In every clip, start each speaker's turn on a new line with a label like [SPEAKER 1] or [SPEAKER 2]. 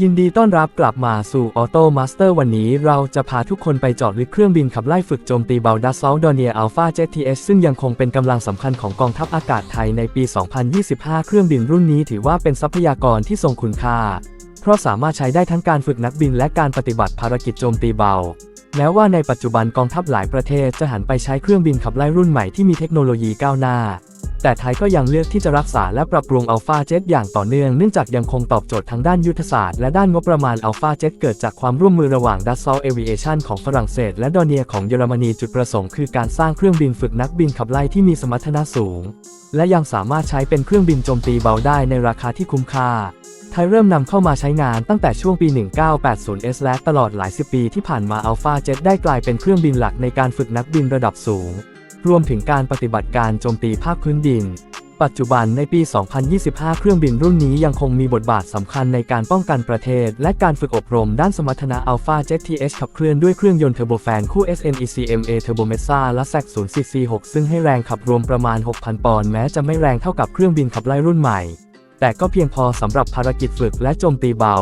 [SPEAKER 1] ยินดีต้อนรับกลับมาสู่ Auto Master วันนี้เราจะพาทุกคนไปเจอดลึกเครื่องบินขับไล่ฝึกโจมตีเบลดัสซอลดอเนียอัลฟาเจทีเอสซึ่งยังคงเป็นกำลังสำคัญของกองทัพอากาศไทยในปี 2025 เครื่องบินรุ่นนี้ถือว่าเป็นทรัพยากรที่ทรงคุณค่า เพราะสามารถใช้ได้ทั้งการฝึกนักบินและการปฏิบัติภารกิจโจมตีเบาแม้ว่าในปัจจุบันกองทัพหลายประเทศจะหันไปใช้เครื่องบินขับไล่รุ่นใหม่ที่มีเทคโนโลยีก้าวหน้า แต่ไทยก็ยังเลือกที่จะรักษาและปรับปรุงอัลฟาเจ็ตอย่างต่อเนื่องเนื่องจากยังคงตอบโจทย์ทางด้านยุทธศาสตร์และด้านงบประมาณอัลฟาเจ็ตเกิดจากความร่วมมือระหว่างดัสซอลเอวิเอชันของฝรั่งเศส และดอเนียของเยอรมนีจุดประสงค์คือการสร้างเครื่องบินฝึกนักบินขับไล่ที่มีสมรรถนะสูง และยังสามารถใช้เป็นเครื่องบินโจมตีเบาได้ในราคาที่คุ้มค่าไทยเริ่มนำเข้ามาใช้งานตั้งแต่ช่วงปี 1980S และตลอดหลายสิบปีที่ผ่านมา Alpha Jet ได้กลายเป็นเครื่องบินหลักในการฝึกนักบินระดับสูง รวมถึงการปฏิบัติการโจมตีภาคพื้นดิน ปัจจุบันในปี 2025 เครื่องบินรุ่นนี้ยังคงมีบทบาทสำคัญในการป้องกันประเทศ และการฝึกอบรมด้านสมรรถนะ Alpha Jet TH ขับเคลื่อนด้วยเครื่องยนต์เทอร์โบแฟนคู่ SNECMA Turbo Mesa และ SAC 0 CC6 ซึ่งให้แรงขับรวมประมาณ 6,000 ปอนด์แม้จะไม่แรงเท่ากับเครื่องบินขับไล่รุ่นใหม่ แต่ก็เพียงพอสำหรับภารกิจฝึกและโจมตีเบา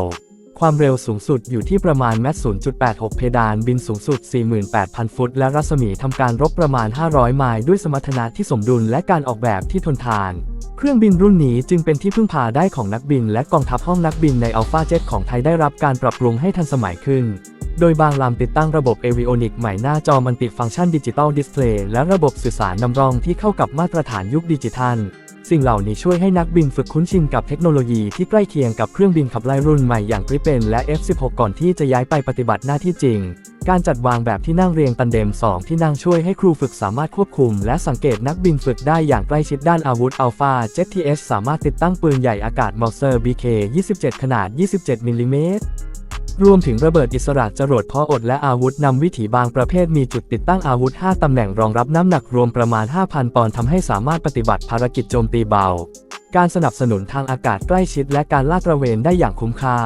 [SPEAKER 1] ความเร็วสูงสุดอยู่ที่ประมาณแมต0.86 เพดานบินสูงสุด 48,000 ฟุต และรัศมีทำการรบประมาณ 500 ไมล์ด้วยสมรรถนะที่สมดุลและการออกแบบที่ทนทาน เครื่องบินรุ่นนี้จึงเป็นที่พึ่งพาได้ของนักบิน และกองทัพห้องนักบินในอัลฟาเจ็ตของไทยได้รับการปรับปรุงให้ทันสมัยขึ้น โดยบางลำติดตั้งระบบเอวิโอนิกใหม่หน้าจอมันติดฟังก์ชันดิจิตอลดิสเพลย์และระบบสื่อสารนำร่องที่เข้ากับมาตรฐานยุคดิจิทัล สิ่งเหล่านี้ช่วยให้นักบินฝึกคุ้นชินกับเทคโนโลยีที่ใกล้เคียงกับเครื่องบินขับไล่รุ่นใหม่อย่างกริเปนและ F16 ก่อนที่จะย้ายไปปฏิบัติหน้าที่จริง การจัดวางแบบที่นั่งเรียงตันเดม 2 ที่นั่งช่วยให้ครูฝึกสามารถควบคุม และสังเกตนักบินฝึกได้อย่างใกล้ชิดด้านอาวุธ Alpha Jet TH สามารถติดตั้งปืนใหญ่อากาศ Mauser BK 27 ขนาด 27มิลลิเมตร รวมถึงระเบิดอิสระจรวดเพาะอดและอาวุธนำวิถีบางประเภทมีจุดติดตั้งอาวุธ 5 ตำแหน่งรองรับน้ำหนักรวมประมาณ 5,000 ปอนด์ทำให้สามารถปฏิบัติภารกิจโจมตีเบา การสนับสนุนทางอากาศใกล้ชิดและการลาดตระเวนได้อย่างคุ้มค่า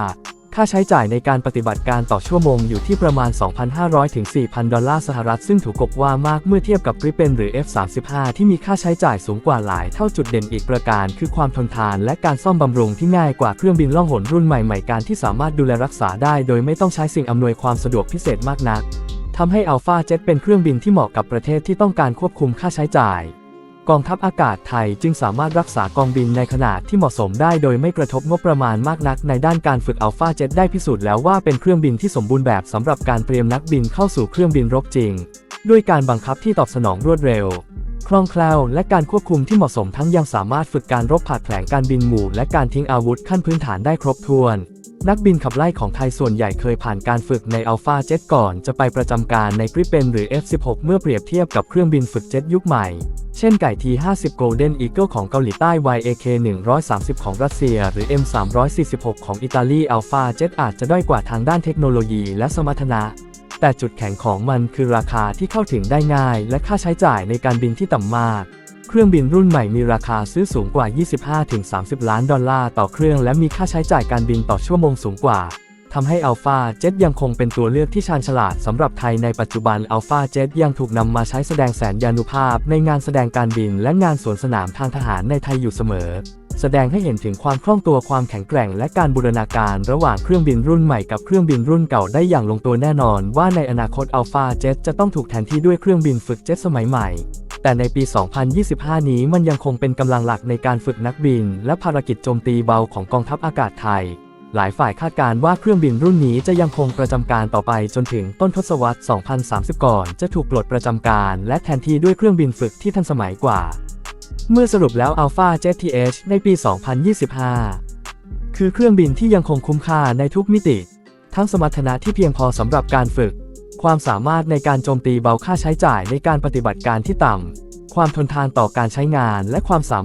[SPEAKER 1] ค่าใช้จ่ายในการปฏิบัติการต่อชั่วโมงอยู่ที่ประมาณ 2,500 ถึง 4,000 ดอลลาร์สหรัฐ ซึ่งถูกกบว่ามากเมื่อเทียบกับริเปนหรือ F35 ที่มีค่าใช้จ่ายสูงกว่าหลายเท่าจุดเด่นอีกประการ คือความทนทานและการซ่อมบำรุงที่ง่ายกว่าเครื่องบินล่องหนรุ่นใหม่ๆ การที่สามารถดูแลรักษาได้ โดยไม่ต้องใช้สิ่งอำนวยความสะดวกพิเศษมากนักทำให้ Alpha Jet เป็นเครื่องบินที่เหมาะกับประเทศที่ต้องการควบคุมค่าใช้จ่าย กองทัพอากาศไทยจึงสามารถรักษากองบินในขนาดที่เหมาะสมได้โดยไม่กระทบงบประมาณมากนักในด้านการฝึกอัลฟาเจ็ตได้พิสูจน์แล้วว่าเป็นเครื่องบินที่สมบูรณ์แบบสำหรับการเตรียมนักบินเข้าสู่เครื่องบินรบจริง ด้วยการบังคับที่ตอบสนองรวดเร็ว คล่องแคล่วและการควบคุมที่เหมาะสมทั้งยังสามารถฝึกการรบผาดแผลงการบินหมู่ และการทิ้งอาวุธขั้นพื้นฐานได้ครบถ้วน นักบินขับไล่ของไทยส่วนใหญ่เคยผ่านการฝึกในอัลฟาเจ็ตก่อนจะไปประจำการในกริปเปนหรือ F16 เมื่อเปรียบเทียบกับเครื่องบินฝึกเจ็ตยุคใหม่ เช่นไก่ T50 Golden Eagle ของเกาหลีใต้ YAK 130 ของรัสเซีย หรือ M 346ของอิตาลีอัลฟาเจ็ตอาจจะด้อยกว่าทางด้านเทคโนโลยีและสมรรถนะ แต่จุดแข็งของมันคือราคาที่เข้าถึงได้ง่าย และค่าใช้จ่ายในการบินที่ต่ำมาก เครื่องบินรุ่นใหม่มีราคาซื้อสูงกว่า 25-30 ล้านดอลลาร์ต่อเครื่อง และมีค่าใช้จ่ายการบินต่อชั่วโมงสูงกว่า ทำให้ Alpha Jet ยังคงเป็นตัวเลือกที่ชาญฉลาดสำหรับไทยในปัจจุบัน Alpha Jet ยังถูกนำมาใช้แสดงแสนยานุภาพ ในงานแสดงการบินและงานสวนสนามทางทหารในไทยอยู่เสมอ แสดงให้เห็นถึงความคล่องตัวความแข็งแกร่ง และการบูรณาการระหว่างเครื่องบินรุ่นใหม่กับเครื่องบินรุ่นเก่าได้อย่างลงตัวแน่นอน ว่าในอนาคต Alpha Jet จะต้องถูกแทนที่ด้วยเครื่องบินฝึกเจ็ตสมัยใหม่แต่ในปี 2025 นี้มันยังคงเป็นกำลังหลักในการฝึกนักบิน และภารกิจโจมตีเบาของกองทัพอากาศไทย หลายฝ่ายคาดการว่าเครื่องบินรุ่นนี้จะยังคงประจำการต่อไปจนถึงต้นทศวรรษ 2030 ก่อน จะถูกปลดประจำการ และแทนที่ด้วยเครื่องบินฝึกที่ทันสมัยกว่า เมื่อสรุปแล้ว Alpha JTH ในปี 2025 คือเครื่องบินที่ยังคงคุ้มค่าในทุกมิติ ทั้งสมรรถนะที่เพียงพอสำหรับการฝึก ความสามารถในการโจมตีเบาค่าใช้จ่ายในการปฏิบัติการที่ต่ำความทนทานต่อการใช้งานและความสามารถ